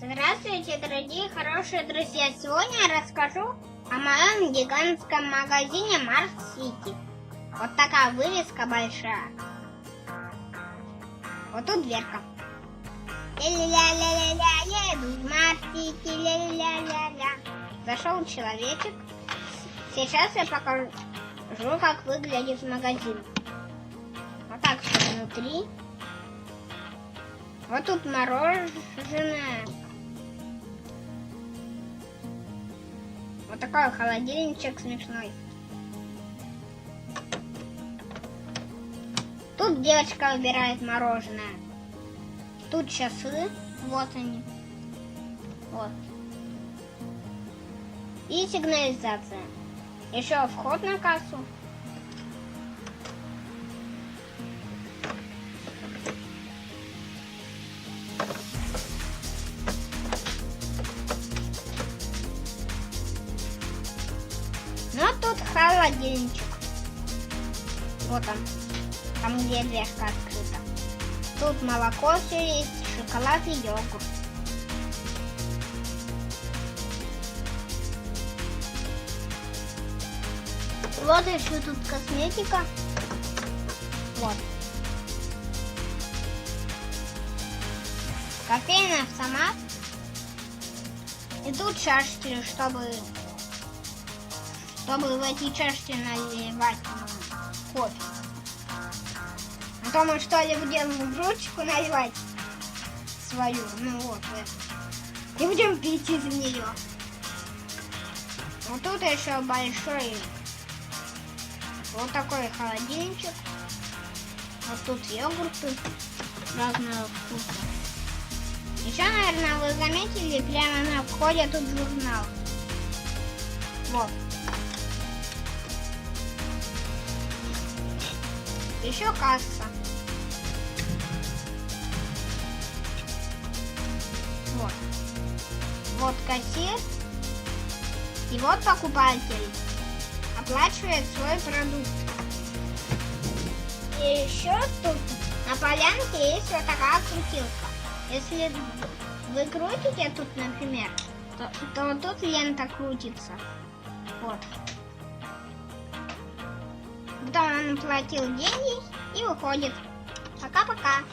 Здравствуйте, дорогие хорошие друзья! Сегодня я расскажу о моем гигантском магазине Марс Сити. Вот такая вывеска большая. Вот тут дверка. Ля-ля-ля-ля-ля, еду в Марс Сити, ля-ля-ля-ля. Зашел человечек. Сейчас я покажу, как выглядит магазин. Вот так все внутри. Вот тут мороженое. Вот такой холодильничек смешной. Тут девочка выбирает мороженое. Тут часы. Вот они. Вот. И сигнализация. Еще вход на кассу. Холодильничек. Вот он. Там, где дверка открыта. Тут молоко все есть, шоколад и йогурт. Вот еще тут косметика. Вот. Кофейный автомат. И тут чашки, чтобы чтобы в эти чашки наливать кофе. А то мы что ли будем в ручку наливать свою, ну вот, и будем пить из нее. Вот тут еще большой вот такой холодильничек. Вот тут йогурты разного вкуса. Еще, наверное, вы заметили, прямо на входе тут журнал. Вот. Еще касса. Вот. Вот кассир. И вот покупатель оплачивает свой продукт. И еще тут на полянке есть вот такая крутилка. Если вы крутите тут, например, то, то тут лента крутится. Вот. Потом он платил деньги и уходит. Пока-пока.